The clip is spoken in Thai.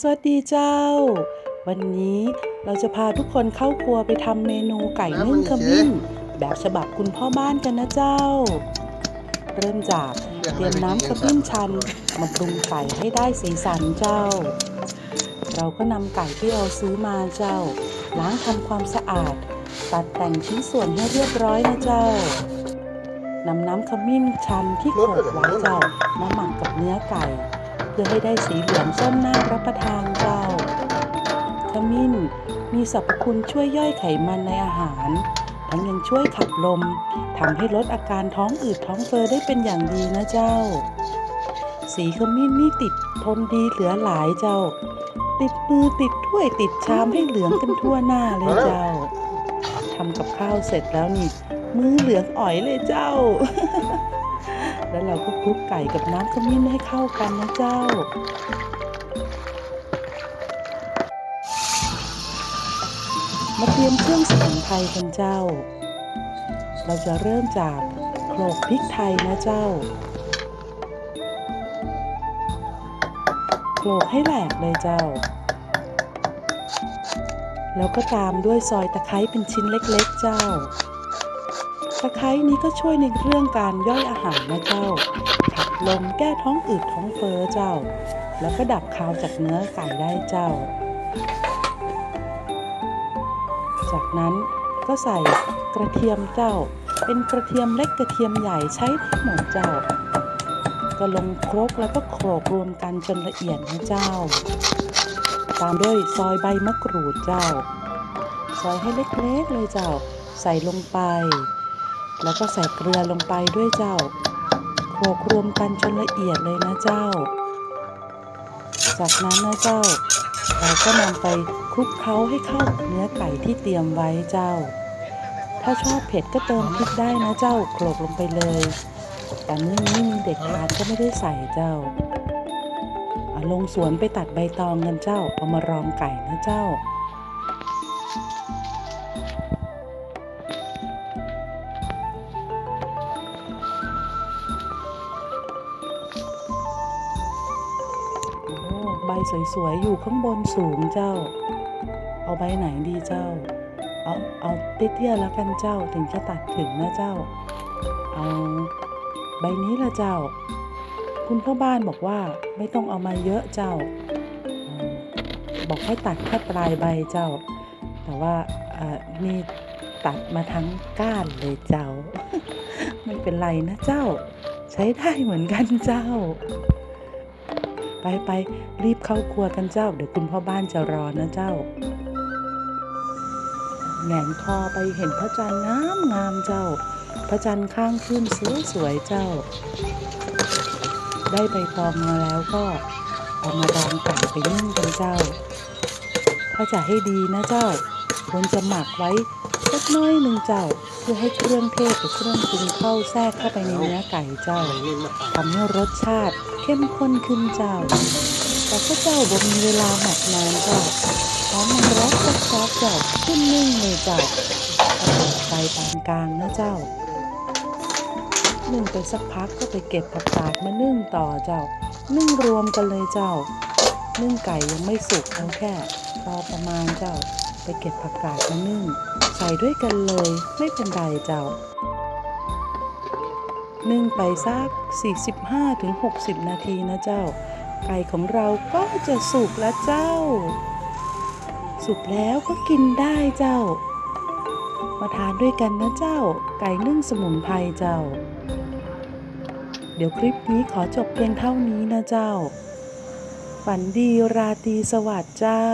สวัสดีเจ้า วันนี้เราจะพาทุกคนเข้าครัวไปทำเมนูไก่นึ่งขมิ้น แบบฉบับคุณพ่อบ้านกันนะเจ้า เริ่มจากเตรียมน้ำขมิ้นชันมาปรุงไก่ให้ได้สีสันเจ้า เราก็นำไก่ที่เราซื้อมาเจ้า ล้างทำความสะอาด ตัดแต่งชิ้นส่วนให้เรียบร้อยนะเจ้านำน้ำขมิ้นชันที่โขลกไว้เจ้ามาหมักกับเนื้อไก่ เพื่อให้ได้สีเหลืองส้มน่ารับประทานเจ้า ขมิ้นมีสรรพคุณช่วยย่อยไขมันในอาหาร ทั้งยังช่วยขับลมทำให้ลดอาการท้องอืดท้องเฟ้อได้เป็นอย่างดีนะเจ้า สีขมิ้นนี่ติดทนดีเหลือหลายเจ้า ติดมือติดถ้วยติดชามให้เหลืองกันทั่วหน้าเลยเจ้าทำกับข้าวเสร็จแล้วนี่ มือเหลืองอ่อยเลยเจ้า แล้วเราก็คลุกไก่กับน้ำขมิ้นให้เข้ากันนะเจ้า มาเตรียมเครื่องสมุนไพรกันเจ้า เราจะเริ่มจากโขลกพริกไทยนะเจ้าโขลกให้แหลกเลยเจ้า แล้วก็ตามด้วยซอยตะไคร้เป็นชิ้นเล็กๆเจ้า ตะไคร้นี้ก็ช่วยในเรื่องการย่อยอาหารนะเจ้า ขับลมแก้ท้องอืดท้องเฟ้อเจ้า แล้วก็ดับคาวจากเนื้อไก่ได้เจ้า จากนั้นก็ใส่กระเทียมเจ้า เป็นกระเทียมเล็กกระเทียมใหญ่ใช้ได้งหมดเจ้า ก็ลงครกแล้วก็โขลกรวมกันจนละเอียดนะเจ้า ตามด้วยซอยใบมะกรูดเจ้า ซอยให้เล็กๆเลยเจ้า ใส่ลงไป แล้วก็ใส่เกลือลงไปด้วยเจ้าโขลกรวมกันจนละเอียดเลยนะเจ้า จากนั้นนะเจ้า เราก็นำไปคลุกเคล้าให้เข้ากับเนื้อไก่ที่เตรียมไว้เจ้า ถ้าชอบเผ็ดก็เติมพริกได้นะเจ้าโขลกลงไปเลย แต่เมื่อนี้มีเด็กทานก็ไม่ได้ใส่เจ้าลงสวนไปตัดใบตองกันเจ้าเอามารองไก่นะเจ้า สวยๆ อยู่ข้างบนสูงเจ้า เอาใบไหนดีเจ้า เอาเอาเตี้ยๆแล้วกันเจ้าถึงจะตัดถึงนะเจ้า เอาใบนี้ละเจ้า คุณพ่อบ้านบอกว่าไม่ต้องเอามาเยอะเจ้า บอกให้ตัดแค่ปลายใบเจ้า แต่ว่าอ่อนี่ตัดมาทั้งก้านเลยเจ้า ไม่เป็นไรนะเจ้า ใช้ได้เหมือนกันเจ้า ไปไปรีบเข้าครัวกันเจ้า เดี๋ยวคุณพ่อบ้านจะรอนะเจ้าแหงนคอไปเห็นพระจันทร์งามงามเจ้า พระจันทร์ข้างขึ้นสวยสวยเจ้า ได้ใบตองมาแล้วก็เอามาดองไก่ไปนึ่งกันเจ้า ถ้าจะให้ดีนะเจ้าควรจะหมักไว้ สักน้อยหนึ่งเจ้า เพื่อให้เครื่องเทศกับเครื่องปรุงเข้าแทรกเข้าไปในเนื้อไก่เจ้าทำให้รสชาติเข้มข้นขึ้นเจ้า แต่ก็เจ้าบ่มีเวลาหมักนานเจ้าพร้อมมันร้อนสักซอกเจ้าขึ้นนึ่งเลยเจ้าเอาไฟปานกลางนะเจ้านึ่งไปสักพักก็ไปเก็บผักกาดมานึ่งต่อเจ้า นึ่งรวมกันเลยเจ้า นึ่งไก่ยังไม่สุกเอาแค่พอประมาณเจ้า ไปเก็บผักกาดมานึ่ง ใส่ด้วยกันเลยไม่เป็นไรเจ้า นึ่งไปสัก 45-60 นาทีนะเจ้า ไก่ของเราก็จะสุกแล้วเจ้า สุกแล้วก็กินได้เจ้า มาทานด้วยกันนะเจ้า ไก่นึ่งสมุนไพรเจ้า เดี๋ยวคลิปนี้ขอจบเพียงเท่านี้นะเจ้า ฝันดีราตรีสวัสดิ์เจ้า